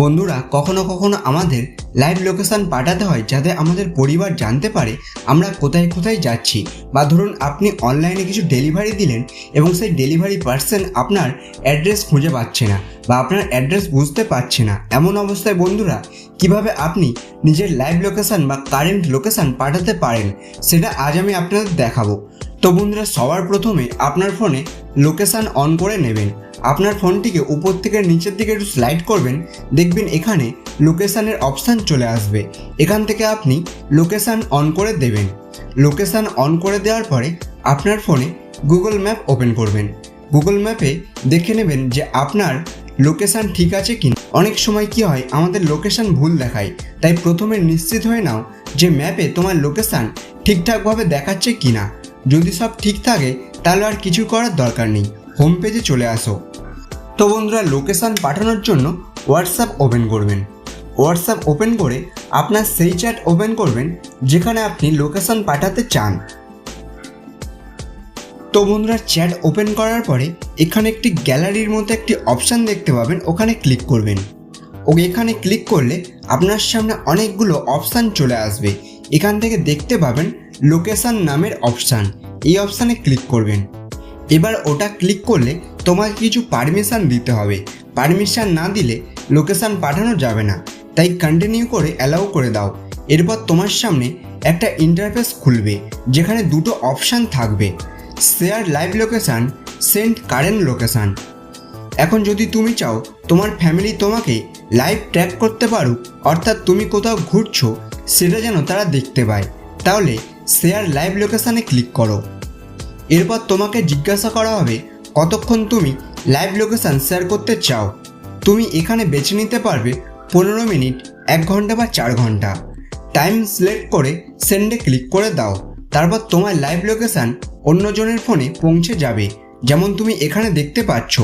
বন্ধুরা, কখনো কখনো আমাদের লাইভ লোকেশান পাঠাতে হয় যাতে আমাদের পরিবার জানতে পারে আমরা কোথায় কোথায় যাচ্ছি। বা ধরুন, আপনি অনলাইনে কিছু ডেলিভারি দিলেন এবং সেই ডেলিভারি পার্সন আপনার অ্যাড্রেস খুঁজে পাচ্ছে না বা আপনার অ্যাড্রেস বুঝতে পারছে না। এমন অবস্থায় বন্ধুরা, কীভাবে আপনি নিজের লাইভ লোকেশান বা কারেন্ট লোকেশান পাঠাতে পারেন, সেটা আজ আমি আপনাদের দেখাবো। তো বন্ধুরা, সবার প্রথমে আপনার ফোনে লোকেশান অন করে নেবেন। আপনার ফোনটিকে উপর থেকে নিচের দিকে একটু স্লাইড করবেন, দেখবেন এখানে লোকেশানের অপশান চলে আসবে। এখান থেকে আপনি লোকেশান অন করে দেবেন। লোকেশান অন করে দেওয়ার পরে আপনার ফোনে গুগল ম্যাপ ওপেন করবেন। গুগল ম্যাপে দেখে নেবেন যে আপনার লোকেশান ঠিক আছে কি অনেক সময় কি হয়, আমাদের লোকেশান ভুল দেখায়। তাই প্রথমে নিশ্চিত হয়ে নাও যে ম্যাপে তোমার লোকেশান ঠিকঠাকভাবে দেখাচ্ছে কি না যদি সব ঠিক থাকে, তাহলে আর কিছু করার দরকার নেই। হোম পেজে চলে আসো। তো বন্ধুরা লোকেশান পাঠানোর জন্য হোয়াটসঅ্যাপ ওপেন করবেন। হোয়াটসঅ্যাপ ওপেন করে আপনার সেই চ্যাট ওপেন করবেন, যেখানে আপনি লোকেশান পাঠাতে চান। তো বন্ধুরা চ্যাট ওপেন করার পরে এখানে একটি গ্যালারির মধ্যে একটি অপশান দেখতে পাবেন, ওখানে ক্লিক করবেন। ও এখানে ক্লিক করলে আপনার সামনে অনেকগুলো অপশান চলে আসবে। এখান থেকে দেখতে পাবেন লোকেশান নামের অপশান এই অপশানে ক্লিক করবেন। এবার ওটা ক্লিক করলে তোমাকে কিছু পারমিশন দিতে হবে। পারমিশন না দিলে লোকেশান পাঠানো যাবে না। তাই কন্টিনিউ করে অ্যালাউ করে দাও। এরপর তোমার সামনে একটা ইন্টারফেস খুলবে, যেখানে দুটো অপশান থাকবে। Share live location send current location এখন যদি তুমি চাও তোমার ফ্যামিলি তোমাকে লাইভ ট্র্যাক করতে পারুক, অর্থাৎ তুমি কোথাও ঘুরছো সেটা যেন তারা দেখতে পায়। তাহলে শেয়ার লাইভ লোকেশানে ক্লিক করো। এরপর তোমাকে জিজ্ঞাসা করা হবে, কতক্ষণ তুমি লাইভ লোকেশান শেয়ার করতে চাও? তুমি এখানে বেছে নিতে পারবে পনেরো মিনিট, এক ঘণ্টা বা চার ঘণ্টা। টাইম সিলেক্ট করে সেন্ডে ক্লিক করে দাও। তারপর তোমার লাইভ লোকেশান অন্যজনের ফোনে পৌঁছে যাবে, যেমন তুমি এখানে দেখতে পাচ্ছ।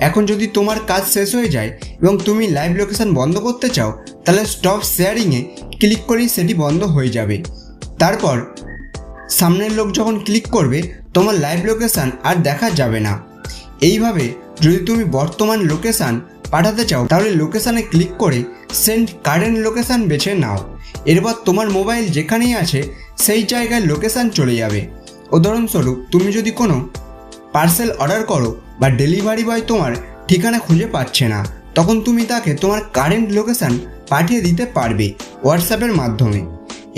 এখন যদি তোমার কাজ শেষ হয়ে যায় এবং তুমি লাইভ লোকেশান বন্ধ করতে চাও তাহলে স্টপ শেয়ারিংয়ে ক্লিক করেই সেটি বন্ধ হয়ে যাবে। তারপর সামনের লোক যখন ক্লিক করবে, তোমার লাইভ লোকেশান আর দেখা যাবে না। এইভাবে যদি তুমি বর্তমান লোকেশান পাঠাতে চাও, তাহলে লোকেশানে ক্লিক করে সেন্ড কারেন্ট লোকেশান বেছে নাও। এরপর তোমার মোবাইল যেখানেই আছে, সেই জায়গায় লোকেশান চলে যাবে। উদাহরণস্বরূপ, তুমি যদি কোনো পার্সেল অর্ডার করো বা ডেলিভারি বয় তোমার ঠিকানা খুঁজে পাচ্ছে না, তখন তুমি তাকে তোমার কারেন্ট লোকেশান পাঠিয়ে দিতে পারবে হোয়াটসঅ্যাপের মাধ্যমে।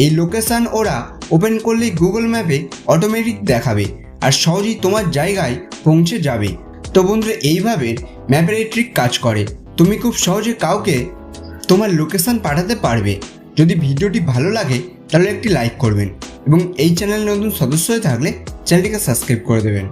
এই লোকেশান ওরা ওপেন করলেই গুগল ম্যাপে অটোমেটিক দেখাবে আর সহজেই তোমার জায়গায় পৌঁছে যাবে। তো বন্ধুরা, এইভাবে ম্যাপের এই ট্রিক কাজ করে। তুমি খুব সহজে কাউকে তোমার লোকেশান পাঠাতে পারবে। যদি ভিডিওটি ভালো লাগে, তাহলে একটি লাইক করবেন এবং এই চ্যানেল নতুন সদস্য হয়ে থাকলে চ্যানেলটিকে সাবস্ক্রাইব করে দেবেন।